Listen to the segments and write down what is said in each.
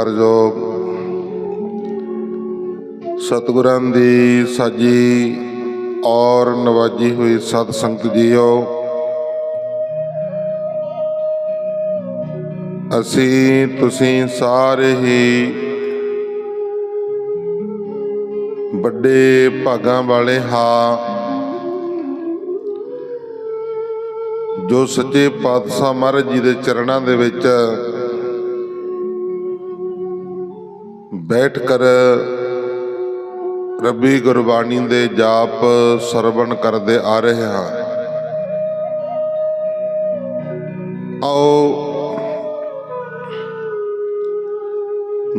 ਸਤਿਕਾਰਯੋਗ ਸਤਿਗੁਰਾਂ ਦੀ ਸਾਜੀ ਔਰ ਨਵਾਜੀ ਹੋਈ ਸਤ ਸੰਗਤ ਜੀਓ। ਅਸੀਂ ਤੁਸੀਂ ਸਾਰੇ ਹੀ ਵੱਡੇ ਭਾਗਾਂ ਵਾਲੇ ਹਾਂ। ਜੋ ਸੱਚੇ ਪਾਤਸ਼ਾਹ ਮਹਾਰਾਜ ਜੀ ਦੇ ਚਰਨਾਂ ਦੇ ਵਿੱਚ ਬੈਠ ਕਰ ਰੱਬੀ ਗੁਰਬਾਣੀ ਦੇ ਜਾਪ ਸਰਵਣ ਕਰਦੇ ਆ ਰਹੇ ਹਾਂ। ਆਓ,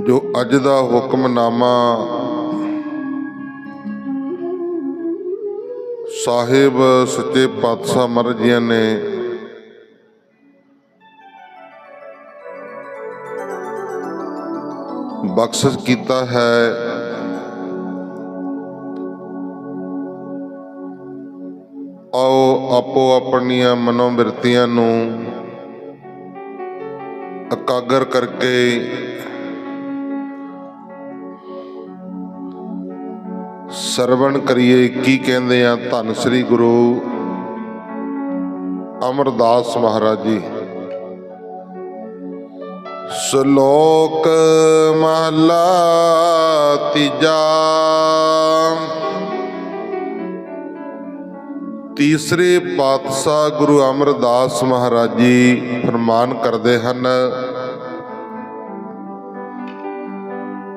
ਜੋ ਅੱਜ ਦਾ ਹੁਕਮਨਾਮਾ ਸਾਹਿਬ ਸੱਚੇ ਪਾਤਸ਼ਾਹ ਮਹਾਰਾਜ ਜੀ ਨੇ ਬਖਸ਼ਿਸ਼ ਕੀਤਾ ਹੈ। ਆਓ ਆਪੋ ਆਪਣੀਆਂ ਮਨੋਬਿਰਤੀਆਂ ਨੂੰ ਇਕਾਗਰ ਕਰਕੇ ਸਰਵਣ ਕਰੀਏ। ਕੀ ਕਹਿੰਦੇ ਆ ਧੰਨ ਸ੍ਰੀ ਗੁਰੂ ਅਮਰਦਾਸ ਮਹਾਰਾਜ ਜੀ? ਸ਼ਲੋਕ ਮਹਲਾ ਤੀਜਾ। ਤੀਸਰੇ ਪਾਤਸ਼ਾਹ ਗੁਰੂ ਅਮਰਦਾਸ ਮਹਾਰਾਜ ਜੀ ਫਰਮਾਨ ਕਰਦੇ ਹਨ,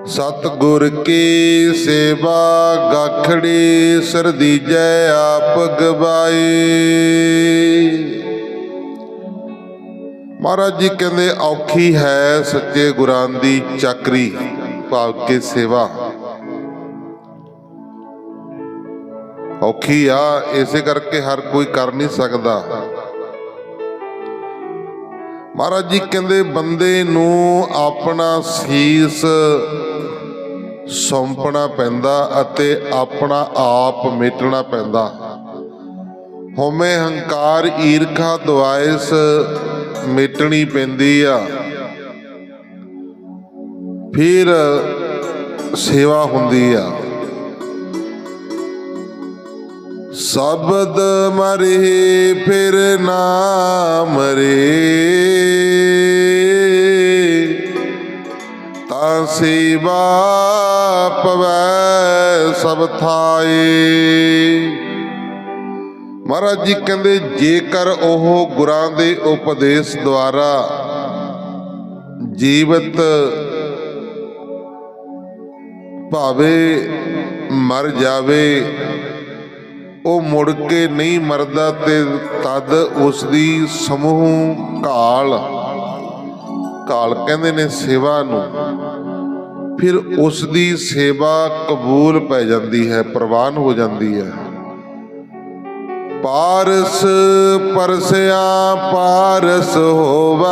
ਸਤਿਗੁਰ ਕੀ ਸੇਵਾ ਗਾਖੜੀ ਸਰਦੀਜੈ ਆਪ ਗਵਾਈ। ਮਹਾਰਾਜ ਜੀ ਕਹਿੰਦੇ ਔਖੀ ਹੈ ਸੱਚੇ ਗੁਰਾਂ ਦੀ ਚਾਕਰੀ ਭਾਵ ਕੇ ਸੇਵਾ। ਔਖੀ ਆ, ਇਸੇ ਕਰਕੇ ਹਰ ਕੋਈ ਕਰ ਨਹੀਂ ਸਕਦਾ। ਮਹਾਰਾਜ ਜੀ ਕਹਿੰਦੇ ਬੰਦੇ ਨੂੰ ਆਪਣਾ ਸੀਸ ਸੌਂਪਣਾ ਪੈਂਦਾ ਅਤੇ ਆਪਣਾ ਆਪ ਮਿਟਣਾ ਪੈਂਦਾ। ਹਉਮੈ ਹੰਕਾਰ ਈਰਖਾ ਦੁਆਇਸ ਮਿਟਣੀ ਪੈਂਦੀ ਆ। ਫਿਰ ਸੇਵਾ ਹੁੰਦੀ ਆ। ਸ਼ਬਦ ਮਰੇ, ਫਿਰ ਨਾ ਮਰੇ। ਤਾਂ ਸੇਵਾ ਪਵੈ ਸਭ ਥਾਏ। ਮਹਾਰਾਜ ਜੀ ਕਹਿੰਦੇ, ਜੇਕਰ ਉਹ ਗੁਰਾਂ ਦੇ ਉਪਦੇਸ਼ ਦੁਆਰਾ ਜੀਵਤ ਭਾਵੇ ਮਰ ਜਾਵੇ, ਉਹ ਮੁੜ ਕੇ ਨਹੀਂ ਮਰਦਾ ਤੇ ਤਦ ਉਸ ਦੀ ਸਮੂਹ ਕਾਲ ਕਾਲ ਕਹਿੰਦੇ ਨੇ ਸੇਵਾ ਨੂੰ, ਫਿਰ ਉਸ ਦੀ ਸੇਵਾ ਕਬੂਲ ਪੈ ਜਾਂਦੀ ਹੈ, ਪ੍ਰਵਾਨ ਹੋ ਜਾਂਦੀ ਹੈ। ਪਾਰਸ ਪਰਸਿਆ, ਪਾਰਸ ਹੋਵੇ।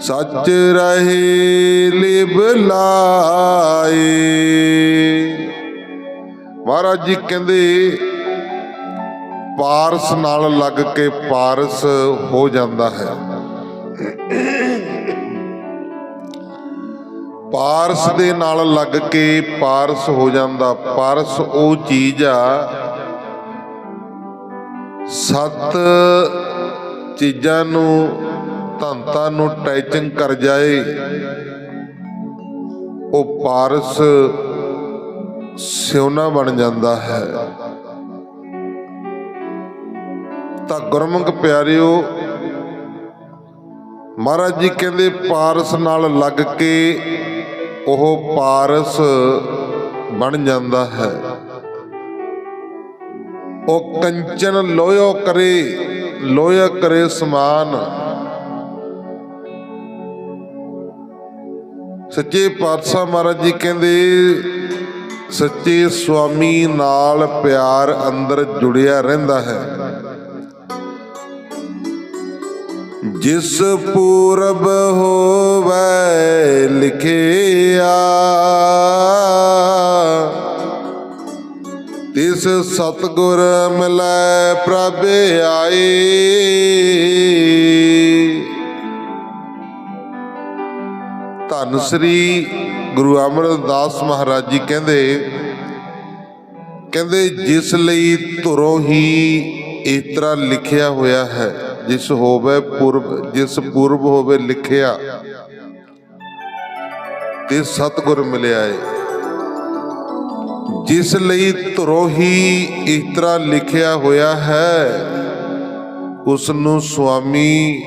ਸੱਚ ਰਹੀ ਲਿਵ ਲਾਏ ਮਹਾਰਾਜ ਜੀ ਕਹਿੰਦੇ, ਪਾਰਸ ਨਾਲ ਲੱਗ ਕੇ ਪਾਰਸ ਹੋ ਜਾਂਦਾ ਹੈ। ਪਾਰਸ ਦੇ ਨਾਲ ਲੱਗ ਕੇ ਪਾਰਸ ਹੋ ਜਾਂਦਾ। ਪਾਰਸ ਉਹ ਚੀਜ਼ ਆ, ਸੱਤ ਚੀਜ਼ਾਂ ਨੂੰ, ਧੰਤਾਂ ਨੂੰ ਟੈਚਿੰਗ ਕਰ ਜਾਏ। ਉਹ ਪਾਰਸ ਸਿਉਨਾ ਬਣ ਜਾਂਦਾ ਹੈ। ਤਾਂ ਗੁਰਮੁਖ ਪਿਆਰਿਓ, ਮਹਾਰਾਜ ਜੀ ਕਹਿੰਦੇ ਪਾਰਸ ਨਾਲ ਲੱਗ ਕੇ ਉਹ ਪਾਰਸ ਬਣ ਜਾਂਦਾ ਹੈ। ਉਹ ਕੰਚਨ ਲੋਇਓ ਕਰੇ ਲੋਇਆ ਕਰੇ ਸਮਾਨ। ਸੱਚੇ ਪਾਤਸ਼ਾਹ ਮਹਾਰਾਜ ਜੀ ਕਹਿੰਦੇ, ਸੱਚੇ ਸੁਆਮੀ ਨਾਲ ਪਿਆਰ ਅੰਦਰ ਜੁੜਿਆ ਰਹਿੰਦਾ ਹੈ। ਜਿਸ ਪੂਰਬ ਹੋਵੇ ਲਿਖਿਆ, ਤਿਸ ਸਤਗੁਰ ਮਿਲੈ ਪ੍ਰਭ ਆਏ ਧੰਨ ਸ੍ਰੀ ਗੁਰੂ ਅਮਰਦਾਸ ਮਹਾਰਾਜ ਜੀ ਕਹਿੰਦੇ ਕਹਿੰਦੇ ਜਿਸ ਲਈ ਧੁਰੋਂ ਹੀ ਇਸ ਤਰ੍ਹਾਂ ਲਿਖਿਆ ਹੋਇਆ ਹੈ ਜਿਸ ਹੋਵੇ ਪੁਰਬ, ਜਿਸ ਪੁਰਬ ਹੋਵੇ ਲਿਖਿਆ, ਤੇ ਸਤਿਗੁਰ ਮਿਲਿਆ ਏ। ਜਿਸ ਲਈ ਧੁਰੋਂ ਹੀ ਇਸ ਤਰ੍ਹਾਂ ਲਿਖਿਆ ਹੋਇਆ ਹੈ ਉਸ ਨੂੰ ਸੁਆਮੀ,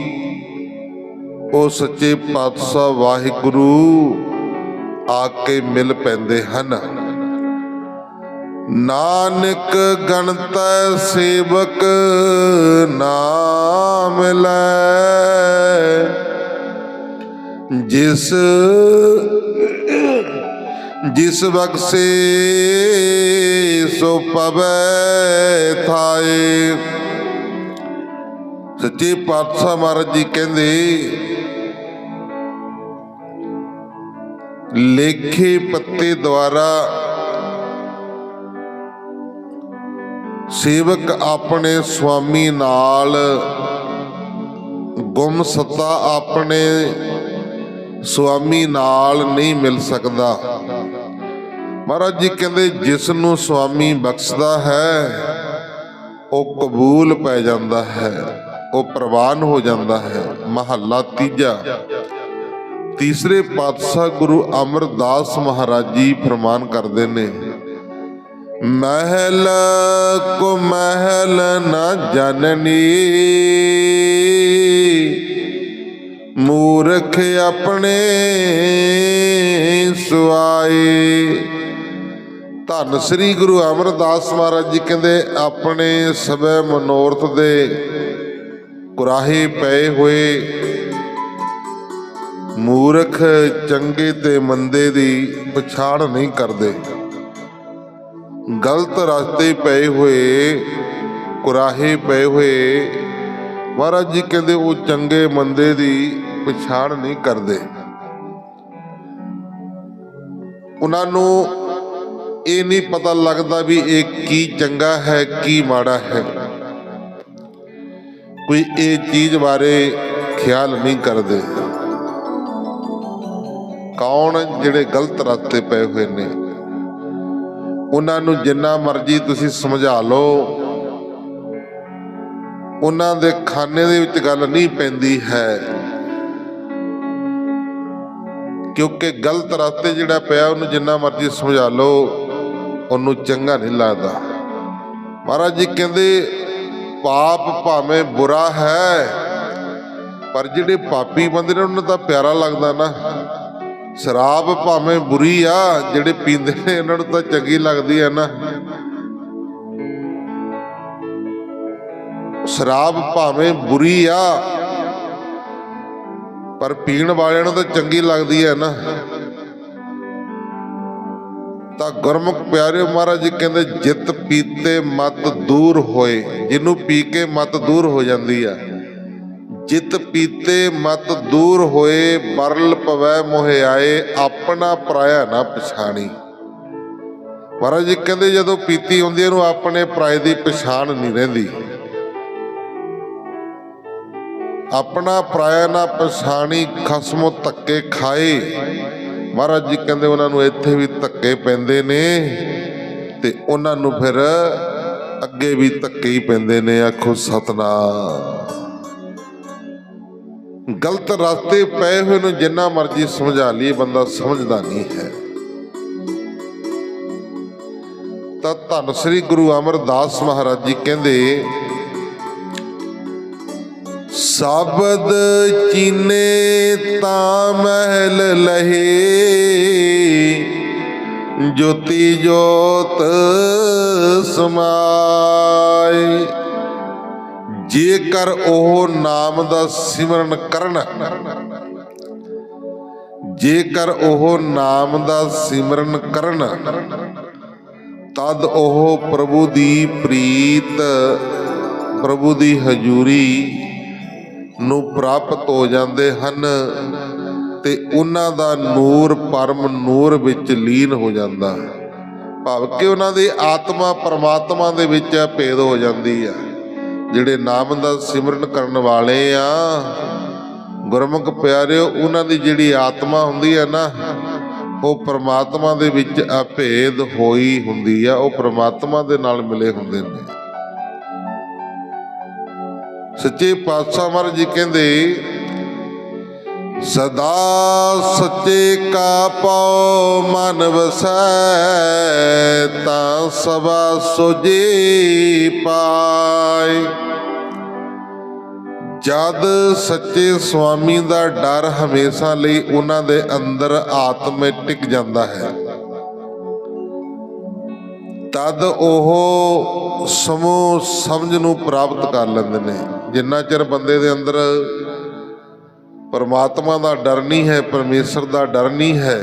ਉਹ ਸੱਚੇ ਪਾਤਸ਼ਾਹ ਵਾਹਿਗੁਰੂ ਆ ਕੇ ਮਿਲ ਪੈਂਦੇ ਹਨ। ਨਾਨਕ ਗਣਤੈ ਸੇਵਕ ਨਾਮ ਲੈ। ਜਿਸ ਜਿਸ ਬਖਸੇ ਸੋ ਪਵੈ ਥਾਏ। ਸੱਚੇ ਪਾਤਸ਼ਾਹ ਮਹਾਰਾਜ ਜੀ ਕਹਿੰਦੇ, ਲੇਖੇ ਪੱਤੇ ਦੁਆਰਾ ਸੇਵਕ ਆਪਣੇ ਸੁਆਮੀ ਨਾਲ, ਗੁੰਮ ਸੱਤਾ ਆਪਣੇ ਸੁਆਮੀ ਨਾਲ ਨਹੀਂ ਮਿਲ ਸਕਦਾ। ਮਹਾਰਾਜ ਜੀ ਕਹਿੰਦੇ, ਜਿਸ ਨੂੰ ਸੁਆਮੀ ਬਖਸ਼ਦਾ ਹੈ, ਉਹ ਕਬੂਲ ਪੈ ਜਾਂਦਾ ਹੈ, ਉਹ ਪ੍ਰਵਾਨ ਹੋ ਜਾਂਦਾ ਹੈ। ਮਹੱਲਾ ਤੀਜਾ। ਤੀਸਰੇ ਪਾਤਸ਼ਾਹ ਗੁਰੂ ਅਮਰਦਾਸ ਮਹਾਰਾਜ ਜੀ ਫਰਮਾਨ ਕਰਦੇ ਨੇ ਮਹਿਲ ਕੋ ਮਹਿਲ ਨਾ ਜਨਨੀ। ਮੂਰਖ ਆਪਣੇ ਸੁਆਏ। ਧੰਨ ਸ੍ਰੀ ਗੁਰੂ ਅਮਰਦਾਸ ਮਹਾਰਾਜ ਜੀ ਕਹਿੰਦੇ, ਆਪਣੇ ਸਵੇ ਮਨੋਰਥ ਦੇ ਕੁਰਾਹੇ ਪਏ ਹੋਏ। ਮੂਰਖ ਚੰਗੇ ਤੇ ਮੰਦੇ ਦੀ ਪਛਾਣ ਨਹੀਂ ਕਰਦੇ। ਗਲਤ ਰਸਤੇ ਪਏ ਹੋਏ, ਕੁਰਾਹੇ ਪਏ ਹੋਏ, ਮਹਾਰਾਜ ਜੀ ਕਹਿੰਦੇ ਉਹ ਚੰਗੇ ਮੰਦੇ ਦੀ ਪਛਾਣ ਨਹੀਂ ਕਰਦੇ। ਉਹਨਾਂ ਨੂੰ ਇਹ ਨਹੀਂ ਪਤਾ ਲੱਗਦਾ ਵੀ ਇਹ ਕੀ ਚੰਗਾ ਹੈ, ਕੀ ਮਾੜਾ ਹੈ। ਕੋਈ ਇਹ ਚੀਜ਼ ਬਾਰੇ ਖਿਆਲ ਨਹੀਂ ਕਰਦੇ। ਕੌਣ ਜਿਹੜੇ ਗਲਤ ਰਸਤੇ ਪਏ ਹੋਏ ਨੇ? ਉਹਨਾਂ ਨੂੰ ਜਿੰਨਾ ਮਰਜ਼ੀ ਤੁਸੀਂ ਸਮਝਾ ਲਓ। ਉਹਨਾਂ ਦੇ ਖਾਨੇ ਦੇ ਵਿੱਚ ਗੱਲ ਨਹੀਂ ਪੈਂਦੀ ਹੈ। ਕਿਉਂਕਿ ਗਲਤ ਰਸਤੇ ਜਿਹੜਾ ਪਿਆ, ਉਹਨੂੰ ਜਿੰਨਾ ਮਰਜ਼ੀ ਸਮਝਾ ਲਓ, ਉਹਨੂੰ ਚੰਗਾ ਨਹੀਂ ਲੱਗਦਾ। ਮਹਾਰਾਜ ਜੀ ਕਹਿੰਦੇ, ਪਾਪ ਭਾਵੇਂ ਬੁਰਾ ਹੈ, ਪਰ ਜਿਹੜੇ ਪਾਪੀ ਬੰਦੇ ਨੇ, ਉਹਨਾਂ ਦਾ ਪਿਆਰਾ ਲੱਗਦਾ ਨਾ। ਸ਼ਰਾਬ ਭਾਵੇਂ ਬੁਰੀ ਆ, ਜਿਹੜੇ ਪੀਂਦੇ ਨੇ, ਇਹਨਾਂ ਨੂੰ ਤਾਂ ਚੰਗੀ ਲੱਗਦੀ ਹੈ ਨਾ। ਸ਼ਰਾਬ ਭਾਵੇਂ ਬੁਰੀ ਆ, ਪਰ ਪੀਣ ਵਾਲਿਆਂ ਨੂੰ ਤਾਂ ਚੰਗੀ ਲੱਗਦੀ ਹੈ ਨਾ। ਤਾਂ ਗੁਰਮੁਖ ਪਿਆਰਿਓ ਮਹਾਰਾਜ ਜੀ ਕਹਿੰਦੇ, ਜਿਤ ਪੀਤੇ ਮਤ ਦੂਰ ਹੋਏ, ਜਿਹਨੂੰ ਪੀ ਕੇ ਮਤ ਦੂਰ ਹੋ ਜਾਂਦੀ ਆ। ਜਿਤ ਪੀਤੇ ਮਤ ਦੂਰ ਹੋਏ ਬਰਲ ਪਵੈ ਮੋਹਿ ਆਏ, ਆਪਣਾ ਪਰਾਇਆ ਨਾ ਪਛਾਣੀ। ਮਹਾਰਾਜ ਜੀ ਕਹਿੰਦੇ ਜਦੋਂ ਪੀਤੀ ਹੁੰਦੀ ਹੈ ਆਪਣੇ ਪਰਾਏ ਦੀ ਪਛਾਣ ਨਹੀਂ ਰਹਿੰਦੀ। ਆਪਣਾ ਪਰਾਇਆ ਨਾ ਪਛਾਣੀ, ਖਸਮੋ ਧੱਕੇ ਖਾਏ। ਮਹਾਰਾਜ ਜੀ ਕਹਿੰਦੇ ਉਹਨਾਂ ਨੂੰ ਇੱਥੇ ਵੀ ਧੱਕੇ ਪੈਂਦੇ ਨੇ ਤੇ ਉਹਨਾਂ ਨੂੰ ਫਿਰ ਅੱਗੇ ਵੀ ਧੱਕੇ ਹੀ ਪੈਂਦੇ ਨੇ। ਆਖੋ ਸਤਨਾਮ। ਗਲਤ ਰਸਤੇ ਪਏ ਹੋਏ ਨੂੰ ਜਿੰਨਾ ਮਰਜ਼ੀ ਸਮਝਾ ਲਈਏ, ਬੰਦਾ ਸਮਝਦਾ ਨਹੀਂ ਹੈ। ਤਾਂ ਧੰਨ ਸ੍ਰੀ ਗੁਰੂ ਅਮਰਦਾਸ ਮਹਾਰਾਜ ਜੀ ਕਹਿੰਦੇ, ਸ਼ਬਦ ਚੀਨੇ ਤਾਂ ਮਹਿਲ ਲਹੇ, ਜੋਤੀ ਜੋਤ ਸਮਾਏ। ਜੇਕਰ ਉਹ ਨਾਮ ਦਾ ਸਿਮਰਨ ਕਰਨ, ਜੇਕਰ ਉਹ ਨਾਮ ਦਾ ਸਿਮਰਨ ਕਰਨ, ਤਦ ਉਹ ਪ੍ਰਭੂ ਦੀ ਪ੍ਰੀਤ, ਪ੍ਰਭੂ ਦੀ ਹਜ਼ੂਰੀ ਨੂੰ ਪ੍ਰਾਪਤ ਹੋ ਜਾਂਦੇ ਹਨ ਤੇ ਉਹਨਾਂ ਦਾ ਨੂਰ ਪਰਮ ਨੂਰ ਵਿੱਚ ਲੀਨ ਹੋ ਜਾਂਦਾ ਭਾਵ ਕਿ ਉਹਨਾਂ ਦੀ ਆਤਮਾ ਪਰਮਾਤਮਾ ਦੇ ਵਿੱਚ ਭੇਦ ਹੋ ਜਾਂਦੀ ਹੈ। ਜਿਹੜੇ ਨਾਮ ਦਾ ਸਿਮਰਨ ਕਰਨ ਵਾਲੇ ਆ, ਗੁਰਮੁਖ ਪਿਆਰਿਓ, ਉਹਨਾਂ ਦੀ ਜਿਹੜੀ ਆਤਮਾ ਹੁੰਦੀ ਹੈ ਨਾ, ਉਹ ਪ੍ਰਮਾਤਮਾ ਦੇ ਵਿੱਚ ਅਭੇਦ ਹੋਈ ਹੁੰਦੀ ਆ, ਉਹ ਪ੍ਰਮਾਤਮਾ ਦੇ ਨਾਲ ਮਿਲੇ ਹੁੰਦੇ ਨੇ। ਸੱਚੇ ਪਾਤਸ਼ਾਹ ਮਹਾਰਾਜ ਜੀ ਕਹਿੰਦੇ, ਸਦਾ ਸੱਚੇ ਕਾ ਪਉ ਮਨ ਵਸੈ, ਤਾਂ ਸਭਾ ਸੁਜੀ ਪਾਏ। ਜਦ ਸੱਚੇ ਸੁਆਮੀ ਦਾ ਡਰ ਹਮੇਸ਼ਾ ਲਈ ਉਹਨਾਂ ਦੇ ਅੰਦਰ ਆਤਮਿਕ ਜਾਂਦਾ ਹੈ, ਤਦ ਉਹ ਸਮੂਹ ਸਮਝ ਨੂੰ ਪ੍ਰਾਪਤ ਕਰ ਲੈਂਦੇ ਨੇ। ਜਿੰਨਾ ਚਿਰ ਬੰਦੇ ਦੇ ਅੰਦਰ ਪਰਮਾਤਮਾ ਦਾ ਡਰ ਨਹੀਂ ਹੈ, ਪਰਮੇਸ਼ਰ ਦਾ ਡਰ ਨਹੀਂ ਹੈ,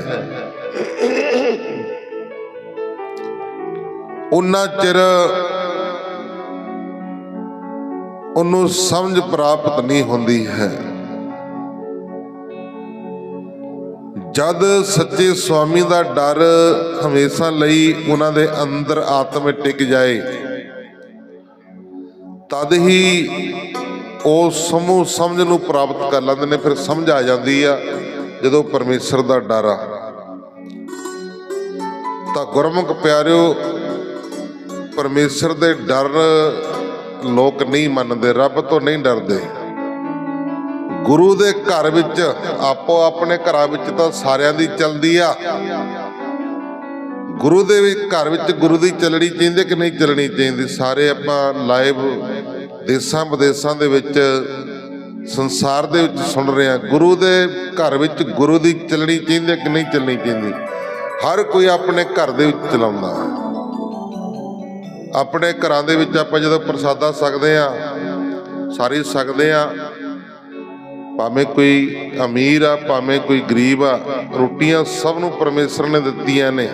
ਉਹਨਾਂ ਚਿਰ ਉਹਨੂੰ ਸਮਝ ਪ੍ਰਾਪਤ ਨਹੀਂ ਹੁੰਦੀ ਹੈ। ਜਦ ਸੱਚੇ ਸੁਆਮੀ ਦਾ ਡਰ ਹਮੇਸ਼ਾ ਲਈ ਉਹਨਾਂ ਦੇ ਅੰਦਰ ਆਤਮ ਟਿਕ ਜਾਏ, ਤਦ ਹੀ ਉਹ ਸਮੂਹ ਸਮਝ ਨੂੰ ਪ੍ਰਾਪਤ ਕਰ ਲੈਂਦੇ ਨੇ, ਫਿਰ ਸਮਝ ਆ ਜਾਂਦੀ ਆ ਜਦੋਂ ਪਰਮੇਸ਼ਰ ਦਾ ਡਰ ਆ। ਤਾਂ ਗੁਰਮੁਖ ਪਿਆਰਿਓ, ਪਰਮੇਸ਼ਰ ਦੇ ਡਰ ਲੋਕ ਨਹੀਂ ਮੰਨਦੇ, ਰੱਬ ਤੋਂ ਨਹੀਂ ਡਰਦੇ। ਗੁਰੂ ਦੇ ਘਰ ਵਿੱਚ, ਆਪੋ ਆਪਣੇ ਘਰਾਂ ਵਿੱਚ ਤਾਂ ਸਾਰਿਆਂ ਦੀ ਚਲਦੀ ਆ। ਗੁਰੂ ਦੇ ਵੀ ਘਰ ਵਿੱਚ ਗੁਰੂ ਦੀ ਚੱਲਣੀ ਚਾਹੀਦੀ ਕਿ ਨਹੀਂ ਚੱਲਣੀ ਚਾਹੀਦੀ? ਸਾਰੇ ਆਪਾਂ ਲਾਈਵ ਦੇਸ਼ਾਂ ਵਿਦੇਸ਼ਾਂ ਦੇ ਵਿੱਚ, ਸੰਸਾਰ ਦੇ ਵਿੱਚ ਸੁਣ ਰਹੇ ਆ ਗੁਰੂ ਦੇ ਘਰ ਵਿੱਚ ਗੁਰੂ ਦੀ ਚੱਲਣੀ ਚਾਹੀਦੀ ਕਿ ਨਹੀਂ ਚੱਲਣੀ ਚਾਹੀਦੀ? ਹਰ ਕੋਈ ਆਪਣੇ ਘਰ ਦੇ ਵਿੱਚ ਚਲਾਉਂਦਾ। ਆਪਣੇ ਘਰਾਂ ਦੇ ਵਿੱਚ ਆਪਾਂ ਜਦੋਂ ਪ੍ਰਸਾਦਾ ਸਕਦੇ ਆ ਸਾਰੀ ਸਕਦੇ ਆ ਭਾਵੇਂ ਕੋਈ ਅਮੀਰ ਆ, ਭਾਵੇਂ ਕੋਈ ਗਰੀਬ ਆ, ਰੋਟੀਆਂ ਸਭ ਨੂੰ ਪਰਮੇਸ਼ਰ ਨੇ ਦਿੱਤੀਆਂ ਨੇ।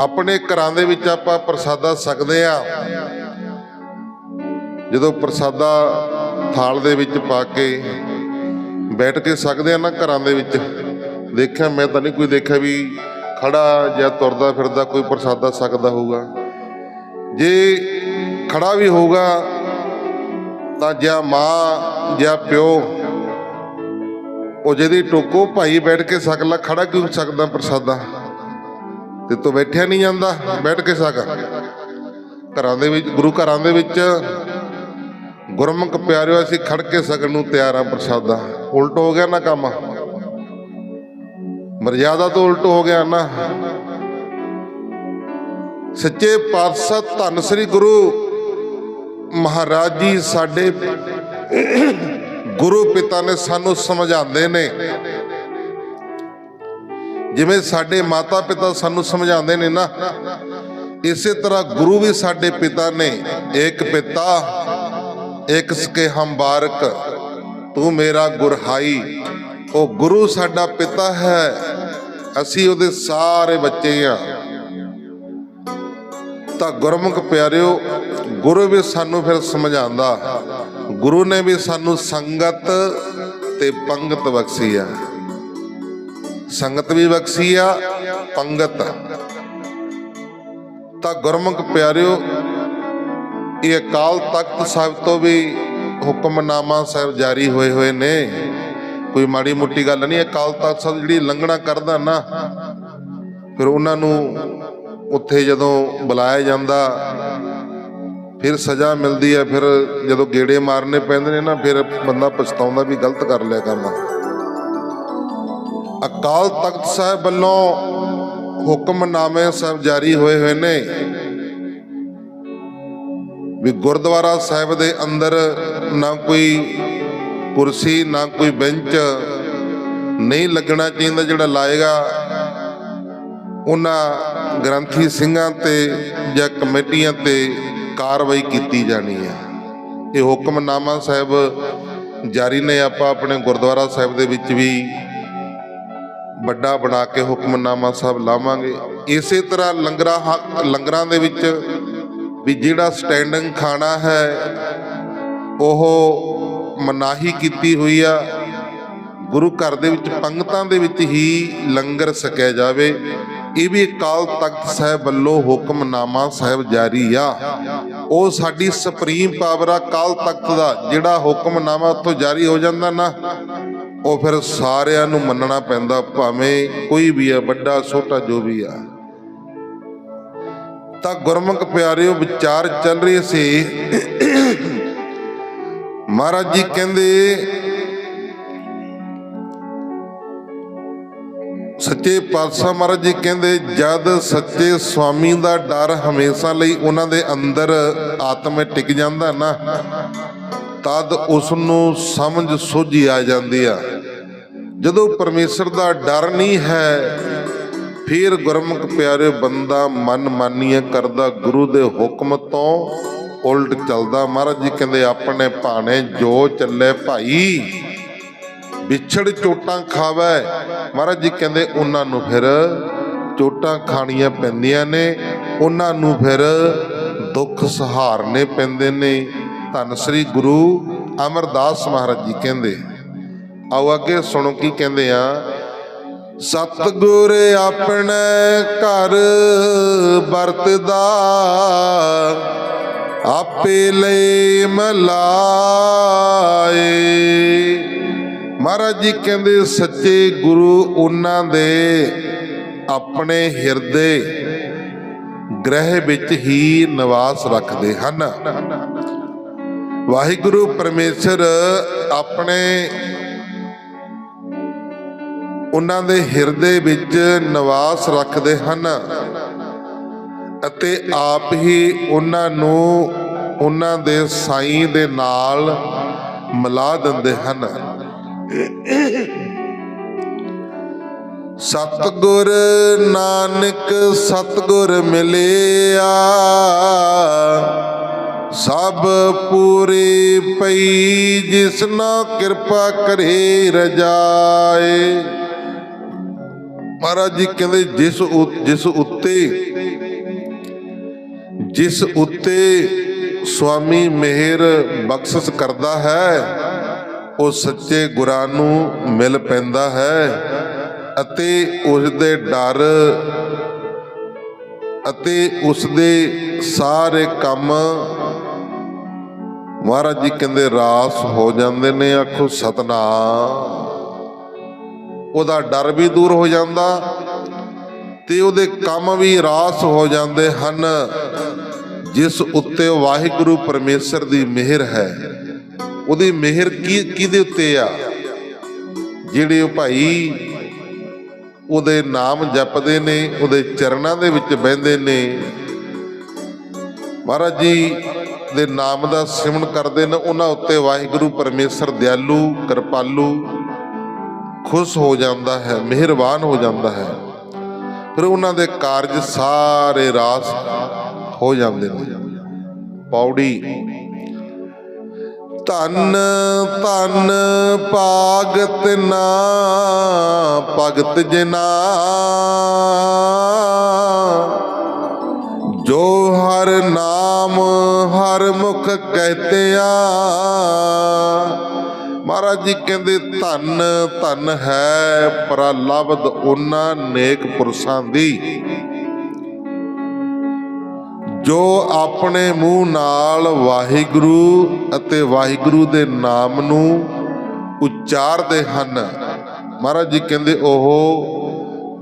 ਆਪਣੇ ਘਰਾਂ ਦੇ ਵਿੱਚ ਆਪਾਂ ਪ੍ਰਸਾਦਾ ਸਕਦੇ ਆ ਜਦੋਂ ਪ੍ਰਸਾਦਾ ਥਾਲ ਦੇ ਵਿੱਚ ਪਾ ਕੇ ਬੈਠ ਕੇ ਸਕਦੇ ਆ ਨਾ ਘਰਾਂ ਦੇ ਵਿੱਚ, ਦੇਖਿਆ ਮੈਂ ਤਾਂ ਨਹੀਂ ਕੋਈ ਦੇਖਿਆ ਵੀ ਖੜਾ ਜਾਂ ਤੁਰਦਾ ਫਿਰਦਾ ਕੋਈ ਪ੍ਰਸਾਦਾ ਸਕਦਾ ਹੋਊਗਾ। ਜੇ ਖੜਾ ਵੀ ਹੋਊਗਾ, ਤਾਂ ਜਾਂ ਮਾਂ ਜਾਂ ਪਿਓ, ਉਹ ਜਿਹਦੀ ਟੋਕੋ ਭਾਈ ਬੈਠ ਕੇ ਛਕ ਲਾ, ਖੜਾ ਕਿਉਂ ਸਕਦਾ ਪ੍ਰਸਾਦਾ? ਤੇ ਤੂੰ ਬੈਠਿਆ ਨਹੀਂ ਜਾਂਦਾ, ਬੈਠ ਕੇ ਛਕ ਘਰਾਂ ਦੇ ਵਿੱਚ, ਗੁਰੂ ਘਰਾਂ ਦੇ ਵਿੱਚ ਗੁਰਮੁਖ ਪਿਆਰਿਓ, ਅਸੀਂ ਖੜ ਕੇ ਸਕਣ ਨੂੰ ਤਿਆਰ ਆ ਪ੍ਰਸਾਦਾ। ਉਲਟ ਹੋ ਗਿਆ ਨਾ ਕੰਮ। ਮਰਜ਼ਾਦਾ ਤੋਂ ਉਲਟ ਹੋ ਗਿਆ ਨਾ। ਸੱਚੇ ਪਾਤਸ਼ਾਹ ਧੰਨ ਸ੍ਰੀ ਗੁਰੂ ਮਹਾਰਾਜ ਜੀ ਸਾਡੇ ਗੁਰੂ ਪਿਤਾ ਨੇ ਸਾਨੂੰ ਸਮਝਾਉਂਦੇ ਨੇ। ਜਿਵੇਂ ਸਾਡੇ ਮਾਤਾ ਪਿਤਾ ਸਾਨੂੰ ਸਮਝਾਉਂਦੇ ਨੇ ਨਾ, ਇਸੇ ਤਰ੍ਹਾਂ ਗੁਰੂ ਵੀ ਸਾਡੇ ਪਿਤਾ ਨੇ, ਇੱਕ ਪਿਤਾ, ਇੱਕ ਸਕੇ ਹਮਬਾਰਕ ਤੂੰ ਮੇਰਾ ਗੁਰਹਾਈ, ਉਹ ਗੁਰੂ ਸਾਡਾ ਪਿਤਾ ਹੈ, ਅਸੀਂ ਉਹਦੇ ਸਾਰੇ ਬੱਚੇ ਆ ਤਾਂ ਗੁਰਮੁਖ ਪਿਆਰਿਓ, ਗੁਰੂ ਵੀ ਸਾਨੂੰ ਫਿਰ ਸਮਝਾਉਂਦਾ। ਗੁਰੂ ਨੇ ਵੀ ਸਾਨੂੰ ਸੰਗਤ ਤੇ ਪੰਗਤ ਬਖਸ਼ੀ ਆ। ਸੰਗਤ ਵੀ ਬਖਸ਼ੀ ਆ, ਪੰਗਤ। ਤਾਂ ਗੁਰਮੁਖ ਪਿਆਰਿਓ, ਇਹ ਅਕਾਲ ਤਖਤ ਸਾਹਿਬ ਤੋਂ ਵੀ ਹੁਕਮਨਾਮਾ ਸਾਹਿਬ ਜਾਰੀ ਹੋਏ ਹੋਏ ਨੇ। ਕੋਈ ਮਾੜੀ ਮੁੱਟੀ ਗੱਲ ਨਹੀਂ, ਅਕਾਲ ਤਖਤ ਸਾਹਿਬ ਜਿਹੜੀ ਲੰਘਣਾ ਕਰਦਾ ਨਾ, ਫਿਰ ਉਹਨਾਂ ਨੂੰ ਉੱਥੇ ਜਦੋਂ ਬੁਲਾਇਆ ਜਾਂਦਾ, ਫਿਰ ਸਜ਼ਾ ਮਿਲਦੀ ਹੈ, ਫਿਰ ਜਦੋਂ ਗੇੜੇ ਮਾਰਨੇ ਪੈਂਦੇ ਨੇ ਨਾ, ਫਿਰ ਬੰਦਾ ਪਛਤਾਉਂਦਾ ਵੀ ਗਲਤ ਕਰ ਲਿਆ ਕੰਮ ਅਕਾਲ ਤਖਤ ਸਾਹਿਬ ਵੱਲੋਂ ਹੁਕਮਨਾਮੇ ਸਾਹਿਬ ਜਾਰੀ ਹੋਏ ਹੋਏ ਨੇ ਵੀ ਗੁਰਦੁਆਰਾ ਸਾਹਿਬ ਦੇ ਅੰਦਰ ਨਾ ਕੋਈ ਕੁਰਸੀ, ਨਾ ਕੋਈ ਬੈਂਚ ਨਹੀਂ ਲੱਗਣਾ ਚਾਹੀਦਾ ਜਿਹੜਾ ਲਾਏਗਾ। ਉਹਨਾਂ ਗ੍ਰੰਥੀ ਸਿੰਘਾਂ ਤੇ ਜਾਂ ਕਮੇਟੀਆਂ ਤੇ ਕਾਰਵਾਈ ਕੀਤੀ ਜਾਣੀ ਹੈ ਇਹ ਹੁਕਮਨਾਮਾ ਸਾਹਿਬ ਜਾਰੀ ਨੇ। ਆਪਾਂ ਆਪਣੇ ਗੁਰਦੁਆਰਾ ਸਾਹਿਬ ਦੇ ਵਿੱਚ ਵੀ ਵੱਡਾ ਬਣਾ ਕੇ ਹੁਕਮਨਾਮਾ ਸਾਹਿਬ ਲਾਵਾਂਗੇ। ਇਸੇ ਤਰ੍ਹਾਂ ਲੰਗਰਾਂ ਹ- ਲੰਗਰਾਂ ਦੇ ਵਿੱਚ ਵੀ ਜਿਹੜਾ ਸਟੈਂਡਿੰਗ ਖਾਣਾ ਹੈ, ਉਹ ਮਨਾਹੀ ਕੀਤੀ ਹੋਈ ਆ। ਗੁਰੂ ਘਰ ਦੇ ਵਿੱਚ ਪੰਗਤਾਂ ਦੇ ਵਿੱਚ ਹੀ ਲੰਗਰ ਸਕਿਆ ਜਾਵੇ। ਇਹ ਵੀ ਅਕਾਲ ਤਖਤ ਸਾਹਿਬ ਵੱਲੋਂ ਹੁਕਮਨਾਮਾ ਸਾਹਿਬ ਜਾਰੀ ਆ। ਉਹ ਸਾਡੀ ਸੁਪਰੀਮ ਪਾਵਰ ਆ ਕਾਲ ਤਖਤ ਦਾ, ਜਿਹੜਾ ਹੁਕਮਨਾਮਾ ਉੱਥੋਂ ਜਾਰੀ ਹੋ ਜਾਂਦਾ ਨਾ, ਉਹ ਫਿਰ ਸਾਰਿਆਂ ਨੂੰ ਮੰਨਣਾ ਪੈਂਦਾ, ਭਾਵੇਂ ਕੋਈ ਵੀ ਆ, ਵੱਡਾ, ਛੋਟਾ, ਜੋ ਵੀ ਆ। ਤਾਂ ਗੁਰਮੁਖ ਪਿਆਰਿਓ, ਵਿਚਾਰ ਚੱਲ ਰਹੀ ਸੀ। ਮਹਾਰਾਜ ਜੀ ਕਹਿੰਦੇ ਸੱਚੇ ਪਾਤਸ਼ਾਹ ਮਹਾਰਾਜ ਜੀ ਕਹਿੰਦੇ, ਜਦ ਸੱਚੇ ਸਵਾਮੀ ਦਾ ਡਰ ਹਮੇਸ਼ਾ ਲਈ ਉਹਨਾਂ ਦੇ ਅੰਦਰ ਆਤਮੇ ਟਿਕ ਜਾਂਦਾ ਨਾ, ਤਦ ਉਸ ਨੂੰ ਸਮਝ ਸੋਝੀ ਆ ਜਾਂਦੀ ਆ। ਜਦੋਂ ਪਰਮੇਸ਼ਰ ਦਾ ਡਰ ਨਹੀਂ ਹੈ, ਫਿਰ ਗੁਰਮੁਖ ਪਿਆਰੇ ਬੰਦਾ ਮਨ ਮਾਨੀਏ ਕਰਦਾ, ਗੁਰੂ ਦੇ ਹੁਕਮ ਤੋਂ ਉਲਟ ਚੱਲਦਾ। ਮਹਾਰਾਜ ਜੀ ਕਹਿੰਦੇ, ਆਪਣੇ ਭਾਣੇ ਜੋ ਚੱਲੇ ਭਾਈ। ਵਿਛੜ ਚੋਟਾਂ ਖਾਵੇ। ਮਹਾਰਾਜ ਜੀ ਕਹਿੰਦੇ, ਉਹਨਾਂ ਨੂੰ ਫਿਰ ਚੋਟਾਂ ਖਾਣੀਆਂ ਪੈਂਦੀਆਂ ਨੇ। ਉਹਨਾਂ ਨੂੰ ਫਿਰ ਦੁੱਖ ਸਹਾਰਨੇ ਪੈਂਦੇ ਨੇ। ਧੰਨ ਸ੍ਰੀ ਗੁਰੂ ਅਮਰਦਾਸ ਮਹਾਰਾਜ ਜੀ ਕਹਿੰਦੇ। ਆਓ ਅੱਗੇ ਸੁਣੋ ਕੀ ਕਹਿੰਦੇ ਆ। ਸਤਗੁਰ ਆਪਣੇ ਘਰ ਵਰਤਦਾ, ਆਪੇ ਲਈ ਮਲਾਏ ਮਹਾਰਾਜ ਜੀ ਕਹਿੰਦੇ ਸੱਚੇ ਗੁਰੂ ਉਹਨਾਂ ਦੇ ਆਪਣੇ ਹਿਰਦੇ ਗ੍ਰਹਿ ਵਿੱਚ ਹੀ ਨਿਵਾਸ ਰੱਖਦੇ ਹਨ। ਵਾਹਿਗੁਰੂ ਪਰਮੇਸ਼ਰ ਆਪਣੇ ਉਹਨਾਂ ਦੇ ਹਿਰਦੇ ਵਿੱਚ ਨਿਵਾਸ ਰੱਖਦੇ ਹਨ ਅਤੇ ਆਪ ਹੀ ਉਹਨਾਂ ਨੂੰ ਉਹਨਾਂ ਦੇ ਸਾਈਂ ਦੇ ਨਾਲ ਮਿਲਾ ਦਿੰਦੇ ਹਨ। ਸਤਗੁਰ ਨਾਨਕ ਸਤਗੁਰ ਮਿਲਿਆ, ਸਭ ਪੂਰੀ ਪਈ ਜਿਸਨਾ ਕਿਰਪਾ ਕਰੇ ਰਜਾਏ। ਮਹਾਰਾਜ ਜੀ ਕਹਿੰਦੇ, ਜਿਸ ਜਿਸ ਉੱਤੇ ਜਿਸ ਉੱਤੇ ਸੁਆਮੀ ਮਿਹਰ ਬਖਸ਼ਿਸ਼ ਕਰਦਾ ਹੈ ਉਹ ਸੱਚੇ ਗੁਰਾਂ ਨੂੰ ਮਿਲ ਪੈਂਦਾ ਹੈ ਅਤੇ ਉਸ ਦੇ ਡਰ ਅਤੇ ਉਸ ਦੇ ਸਾਰੇ ਕੰਮ ਮਹਾਰਾਜ ਜੀ ਕਹਿੰਦੇ ਰਾਸ ਹੋ ਜਾਂਦੇ ਨੇ, ਆਖੋ ਸਤਨਾਮ। ਉਹਦਾ ਡਰ ਵੀ ਦੂਰ ਹੋ ਜਾਂਦਾ ਤੇ ਉਹਦੇ ਕੰਮ ਵੀ ਰਾਸ ਹੋ ਜਾਂਦੇ ਹਨ, ਜਿਸ ਉੱਤੇ ਵਾਹਿਗੁਰੂ ਪਰਮੇਸ਼ਰ ਦੀ ਮਿਹਰ ਹੈ। ਉਹਦੀ ਮਿਹਰ ਕੀ, ਕਿਹਦੇ ਉੱਤੇ ਆ? ਜਿਹੜੇ ਉਹ ਭਾਈ ਉਹਦੇ ਨਾਮ ਜਪਦੇ ਨੇ, ਉਹਦੇ ਚਰਨਾਂ ਦੇ ਵਿੱਚ ਬਹਿੰਦੇ ਨੇ। ਮਹਾਰਾਜ ਜੀ ਦੇ ਨਾਮ ਦਾ ਸਿਮਰਨ ਕਰਦੇ ਨੇ, ਉਹਨਾਂ ਉੱਤੇ ਵਾਹਿਗੁਰੂ ਪਰਮੇਸ਼ਰ ਦਿਆਲੂ, ਕਿਰਪਾਲੂ ਖੁਸ਼ ਹੋ ਜਾਂਦਾ ਹੈ, ਮਿਹਰਬਾਨ ਹੋ ਜਾਂਦਾ ਹੈ। ਫਿਰ ਉਹਨਾਂ ਦੇ ਕਾਰਜ ਸਾਰੇ ਰਾਸ ਹੋ ਜਾਂਦੇ ਨੇ। ਪੌੜੀ ਧੰਨ ਧੰਨ ਪਾਗਤ ਨਾ, ਭਗਤ ਜਨਾ। ਜੋ ਹਰ ਨਾਮ, ਹਰ ਮੁਖ ਕਹਤੇ ਆ ਮਹਾਰਾਜ ਜੀ ਕਹਿੰਦੇ, ਧੰਨ ਧੰਨ ਹੈ ਪ੍ਰਲਬਧ ਉਹਨਾਂ ਨੇਕ ਪੁਰਸ਼ਾਂ ਦੀ। ਜੋ ਆਪਣੇ ਮੂੰਹ ਨਾਲ ਵਾਹਿਗੁਰੂ ਅਤੇ ਵਾਹਿਗੁਰੂ ਦੇ ਨਾਮ ਨੂੰ ਉਚਾਰਦੇ ਹਨ। ਮਹਾਰਾਜ ਜੀ ਕਹਿੰਦੇ ਉਹ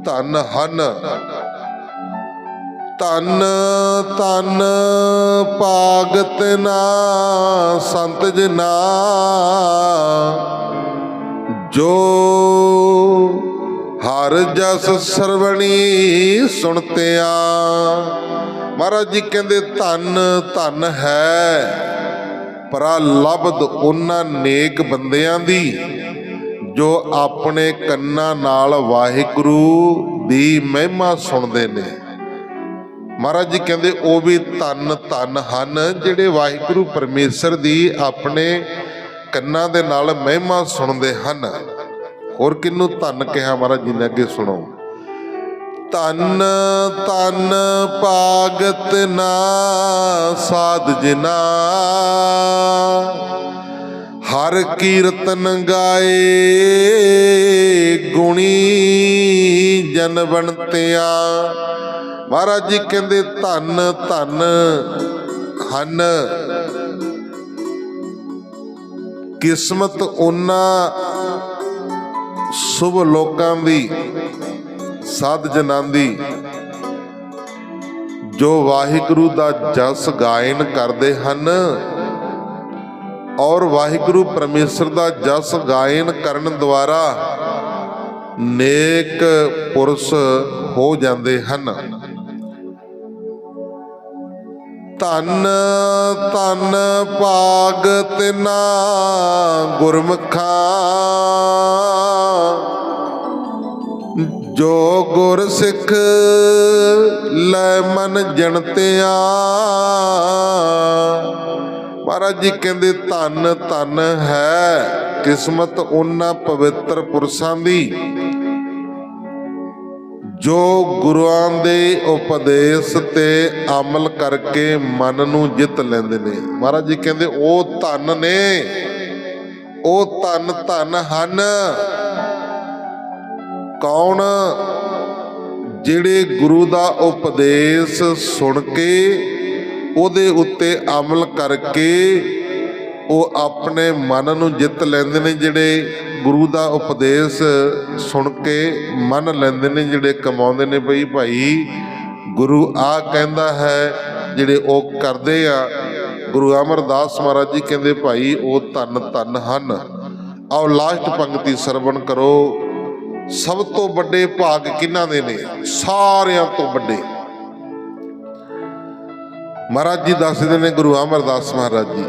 ਧਨ ਹਨ। ਧੰਨ ਧੰਨ ਪਾਗਤ ਨਾ, ਸੰਤ ਜਨਾ। ਜੋ ਹਰ ਜਸ ਸਰਵਣੀ ਸੁਣਤਿਆ ਮਹਾਰਾਜ ਜੀ ਕਹਿੰਦੇ, ਧੰਨ ਧੰਨ ਹੈ ਪ੍ਰਲਬਧ ਉਹਨਾਂ ਨੇਕ ਬੰਦਿਆਂ ਦੀ, ਜੋ ਆਪਣੇ ਕੰਨਾਂ ਨਾਲ ਵਾਹਿਗੁਰੂ ਦੀ ਮਹਿਮਾ ਸੁਣਦੇ ਨੇ। ਮਹਾਰਾਜ ਜੀ ਕਹਿੰਦੇ, ਉਹ ਵੀ ਧੰਨ ਧੰਨ ਹਨ, ਜਿਹੜੇ ਵਾਹਿਗੁਰੂ ਪਰਮੇਸ਼ਰ ਦੀ ਆਪਣੇ ਕੰਨਾਂ ਦੇ ਨਾਲ ਮਹਿਮਾ ਸੁਣਦੇ ਹਨ। ਹੋਰ ਕਿੰਨੂੰ ਧੰਨ ਕਿਹਾ ਮਹਾਰਾਜ ਜੀ ਨੇ ਅੱਗੇ ਸੁਣੋ ਧੰਨ ਧੰਨ ਪਾਗਤ ਨਾ ਸਾਧ ਜਨਾ। ਹਰ ਕੀਰਤਨ ਗਾਏ, ਗੁਣੀ ਜਨ ਬਣਤਿਆ ਮਹਾਰਾਜ ਜੀ ਕਹਿੰਦੇ, ਧੰਨ ਧੰਨ ਹਨ ਕਿਸਮਤ ਉਹਨਾਂ ਸੁਭ ਲੋਕਾਂ ਦੀ ਸਾਧ ਜਨਾਂ ਜੋ ਵਾਹਿਗੁਰੂ ਦਾ ਜਸ ਗਾਇਨ ਕਰਦੇ ਹਨ ਔਰ ਵਾਹਿਗੁਰੂ ਪਰਮੇਸ਼ਰ ਦਾ ਜਸ ਗਾਇਨ ਕਰਨ ਦੁਆਰਾ ਨੇਕ ਪੁਰਸ਼ ਹੋ ਜਾਂਦੇ ਹਨ। ਧਨ ਧਨ ਭਾਗ ਤਿਨਾ ਗੁਰਮਖਾਂ ਜੋ ਗੁਰ ਸਿੱਖ ਲੈ ਮਨ ਜਣਤਿਆ। ਮਹਾਰਾਜ ਜੀ ਕਹਿੰਦੇ, ਧੰਨ ਧੰਨ ਹੈ ਕਿਸਮਤ ਉਹਨਾਂ ਪਵਿੱਤਰ ਪੁਰਸ਼ਾਂ ਦੀ, ਜੋ ਗੁਰੂਆਂ ਦੇ ਉਪਦੇਸ਼ ਤੇ ਅਮਲ ਕਰਕੇ ਮਨ ਨੂੰ ਜਿੱਤ ਲੈਂਦੇ ਨੇ। ਮਹਾਰਾਜ ਜੀ ਕਹਿੰਦੇ, ਉਹ ਧਨ ਨੇ, ਉਹ ਧਨ ਧਨ ਹਨ। ਕੌਣ? ਜਿਹੜੇ ਗੁਰੂ ਦਾ ਉਪਦੇਸ਼ ਸੁਣ ਕੇ ਉਹਦੇ ਉੱਤੇ ਅਮਲ ਕਰਕੇ ਉਹ ਆਪਣੇ ਮਨ ਨੂੰ ਜਿੱਤ ਲੈਂਦੇ ਨੇ, ਜਿਹੜੇ ਗੁਰੂ ਦਾ ਉਪਦੇਸ਼ ਸੁਣ ਕੇ ਮੰਨ ਲੈਂਦੇ ਨੇ, ਜਿਹੜੇ ਕਮਾਉਂਦੇ ਨੇ, ਬਈ ਭਾਈ ਗੁਰੂ ਆ ਕਹਿੰਦਾ ਹੈ, ਜਿਹੜੇ ਉਹ ਕਰਦੇ ਆ। ਗੁਰੂ ਅਮਰਦਾਸ ਮਹਾਰਾਜ ਜੀ ਕਹਿੰਦੇ, ਭਾਈ ਉਹ ਧੰਨ ਧੰਨ ਹਨ। ਆਓ ਲਾਸਟ ਪੰਕਤੀ ਸਰਵਣ ਕਰੋ। ਸਭ ਤੋਂ ਵੱਡੇ ਭਾਗ ਕਿਹਨਾਂ ਦੇ ਨੇ? ਸਾਰਿਆਂ ਤੋਂ ਵੱਡੇ। ਮਹਾਰਾਜ ਜੀ ਦੱਸਦੇ ਨੇ, ਗੁਰੂ ਅਮਰਦਾਸ ਮਹਾਰਾਜ ਜੀ।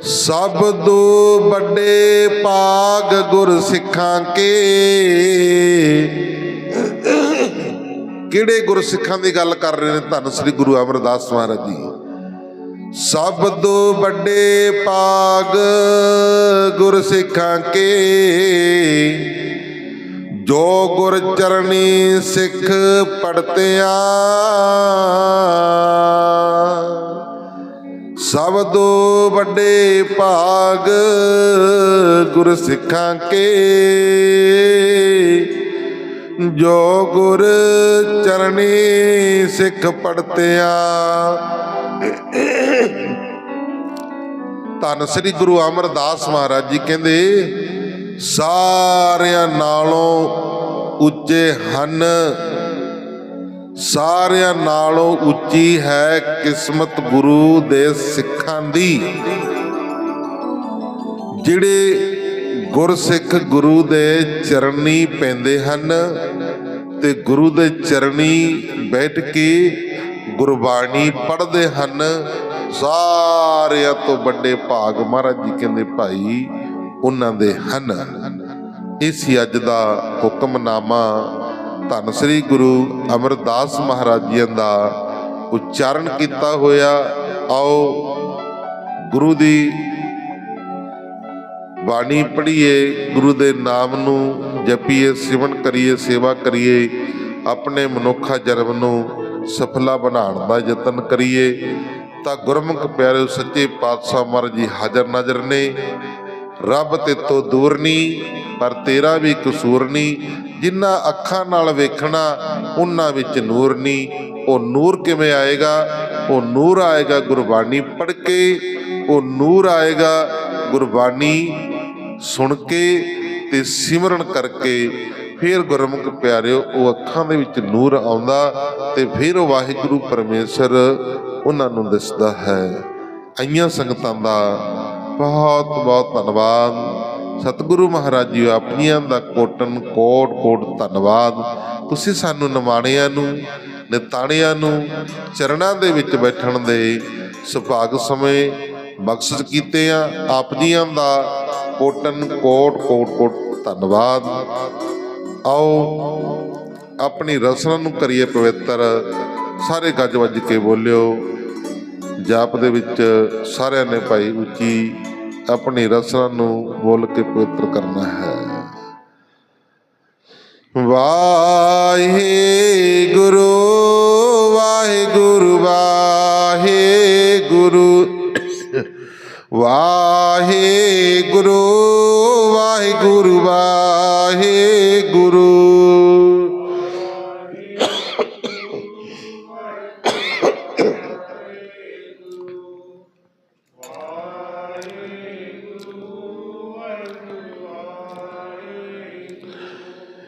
ਸਭ ਤੋਂ ਵੱਡੇ ਭਾਗ ਗੁਰ ਸਿੱਖਾਂ ਕੇ। ਕਿਹੜੇ ਗੁਰ ਸਿੱਖਾਂ ਦੀ ਗੱਲ ਕਰ ਰਹੇ ਨੇ? ਧੰਨ ਸ੍ਰੀ ਗੁਰੂ ਅਮਰਦਾਸ ਮਹਾਰਾਜ ਜੀ। ਸਭ ਤੋਂ ਵੱਡੇ ਪਾਗ ਗੁਰ ਸਿੱਖਾਂ ਕੇ। ਜੋ ਗੁਰ ਚਰਣੀ ਸਿੱਖ ਪੜਤਿਆ, ਸਭ ਤੋਂ ਵੱਡੇ ਭਾਗ ਗੁਰ ਸਿੱਖਾਂ ਕੇ। ਜੋ ਗੁਰ ਚਰਨੀ ਸਿੱਖ ਪੜਤਿਆ, ਧੰਨ ਸ੍ਰੀ ਗੁਰੂ ਅਮਰਦਾਸ ਮਹਾਰਾਜ ਜੀ ਕਹਿੰਦੇ ਸਾਰਿਆਂ ਨਾਲੋਂ ਉੱਚੇ ਹਨ। ਸਾਰਿਆਂ ਨਾਲੋਂ ਉੱਚੀ ਹੈ ਕਿਸਮਤ ਗੁਰੂ ਦੇ ਸਿੱਖਾਂ ਦੀ। ਜਿਹੜੇ ਗੁਰਸਿੱਖ ਗੁਰੂ ਦੇ ਚਰਨੀ ਪੈਂਦੇ ਹਨ ਤੇ ਗੁਰੂ ਦੇ ਚਰਨੀ ਬੈਠ ਕੇ ਗੁਰਬਾਣੀ ਪੜ੍ਹਦੇ ਹਨ, ਸਾਰਿਆਂ ਤੋਂ ਵੱਡੇ ਭਾਗ ਮਹਾਰਾਜ ਜੀ ਕਹਿੰਦੇ, ਭਾਈ ਉਹਨਾਂ ਦੇ ਹਨ। ਇਸ ਅੱਜ ਦਾ ਹੁਕਮਨਾਮਾ। ਧੰਨ ਸ੍ਰੀ ਗੁਰੂ ਅਮਰਦਾਸ ਮਹਾਰਾਜ ਜੀ ਦਾ ਉਚਾਰਨ ਕੀਤਾ ਹੋਇਆ। ਆਓ ਗੁਰੂ ਦੀ ਬਾਣੀ ਪੜ੍ਹੀਏ, ਗੁਰੂ ਦੇ ਨਾਮ ਨੂੰ ਜਪੀਏ, ਸਿਮਰਨ ਕਰੀਏ, ਸੇਵਾ ਕਰੀਏ, ਆਪਣੇ ਮਨੁੱਖਾ ਜਨਮ ਨੂੰ ਸਫਲਾ ਬਣਾਉਣ ਦਾ ਯਤਨ ਕਰੀਏ। ਤਾਂ ਗੁਰਮੁਖ ਪਿਆਰੇ ਸੱਚੇ ਪਾਤਸ਼ਾਹ ਮਹਾਰਾਜ ਜੀ ਹਾਜ਼ਰ ਨਜ਼ਰ ਨੇ। ਰੱਬ ਤੇ ਤੋਂ ਦੂਰ ਨਹੀਂ, ਪਰ ਤੇਰਾ ਵੀ ਕਸੂਰ ਨਹੀਂ। ਜਿੰਨਾ ਅੱਖਾਂ ਨਾਲ ਵੇਖਣਾ, ਉਹਨਾਂ ਵਿੱਚ ਨੂਰ ਨਹੀਂ। ਉਹ ਨੂਰ ਕਿਵੇਂ ਆਏਗਾ? ਉਹ ਨੂਰ ਆਏਗਾ ਗੁਰਬਾਣੀ ਪੜ੍ਹ ਕੇ। ਉਹ ਨੂਰ ਆਏਗਾ ਗੁਰਬਾਣੀ ਸੁਣ ਕੇ ਤੇ ਸਿਮਰਨ ਕਰਕੇ। ਫਿਰ ਗੁਰਮੁਖ ਪਿਆਰਿਓ, ਉਹ ਅੱਖਾਂ ਦੇ ਵਿੱਚ ਨੂਰ ਆਉਂਦਾ ਤੇ ਫਿਰ ਉਹ ਵਾਹਿਗੁਰੂ ਪਰਮੇਸ਼ਰ ਉਹਨਾਂ ਨੂੰ ਦਿਸਦਾ ਹੈ। ਆਈਆਂ ਸੰਗਤਾਂ ਦਾ ਬਹੁਤ ਬਹੁਤ ਧੰਨਵਾਦ। ਸਤਿਗੁਰੂ ਮਹਾਰਾਜ ਜੀ, ਆਪਣੀਆਂ ਦਾ ਕੋਟਨ ਕੋਟ ਕੋਟ ਧੰਨਵਾਦ। ਤੁਸੀਂ ਸਾਨੂੰ ਨਿਮਾਣਿਆਂ ਨੂੰ, ਨਿਤਾਣਿਆਂ ਨੂੰ ਚਰਨਾਂ ਦੇ ਵਿੱਚ ਬੈਠਣ ਦੇ ਸੁਭਾਗ ਸਮੇਂ ਬਖਸ਼ਿਸ਼ ਕੀਤੇ ਆ। ਆਪ ਜੀਆਂ ਦਾ ਕੋਟਨ ਕੋਟ ਕੋਟ ਕੋਟ ਧੰਨਵਾਦ। ਆਓ, ਆਪਣੀ ਰਸਨਾ ਨੂੰ ਕਰੀਏ ਪਵਿੱਤਰ। ਸਾਰੇ ਗੱਜ ਵੱਜ ਕੇ ਬੋਲਿਓ। ਜਾਪ ਦੇ ਵਿੱਚ ਸਾਰਿਆਂ ਨੇ ਭਾਈ ਉੱਚੀ ਆਪਣੀ ਰਸਨਾ ਨੂੰ ਬੋਲ ਕੇ ਪਵਿੱਤਰ ਕਰਨਾ ਹੈ। ਵਾਹਿਗੁਰੂ ਵਾਹਿਗੁਰੂ ਵਾਹਿਗੁਰੂ ਵਾਹਿਗੁਰੂ ਵਾਹਿਗੁਰੂ ਵਾਹਿਗੁਰੂ ਵਾਹਿਗੁਰੂ।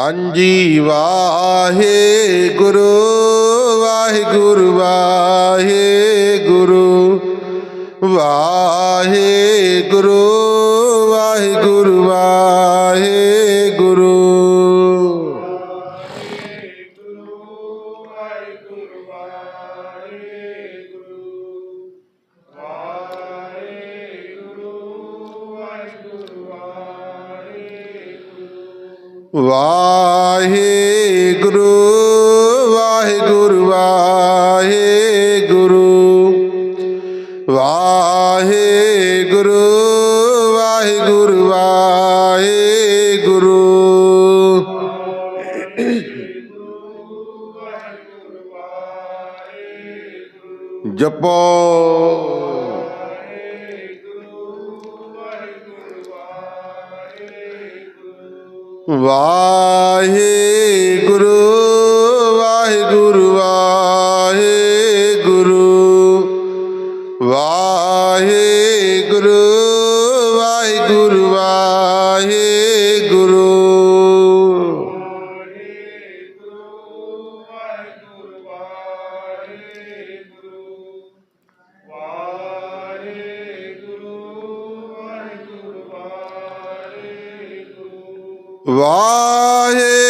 ਹਾਂਜੀ ਵਾਹਿਗੁਰੂ ਵਾਹਿਗੁਰੂ ਵਾਹਿਗੁਰੂ ਵਾਹਿਗੁਰੂ ਵਾਹਿਗੁਰੂ ਵਾਹਿਗੁਰੂ ਵਾਹਿਗੁਰੂ ਵਾਹਿਗੁਰੂ ਵਾਹਿਗੁਰੂ। ਵਾਹਿਗੁਰੂ ਵਾਹਿਗੁਰੂ ਵਾਹਿਗੁਰੂ। ਜਪੋ الله ਵਾਹੇ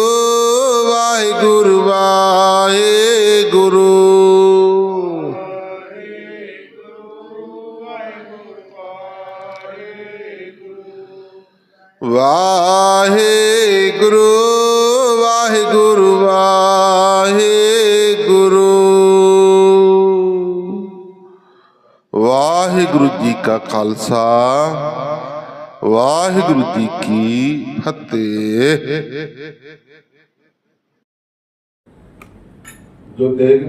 ਖਾਲਸਾ ਵਾਹਿਗੁਰੂ ਜੀ ਕੀ ਫਤਿਹ ਜੋ ਦੇਖ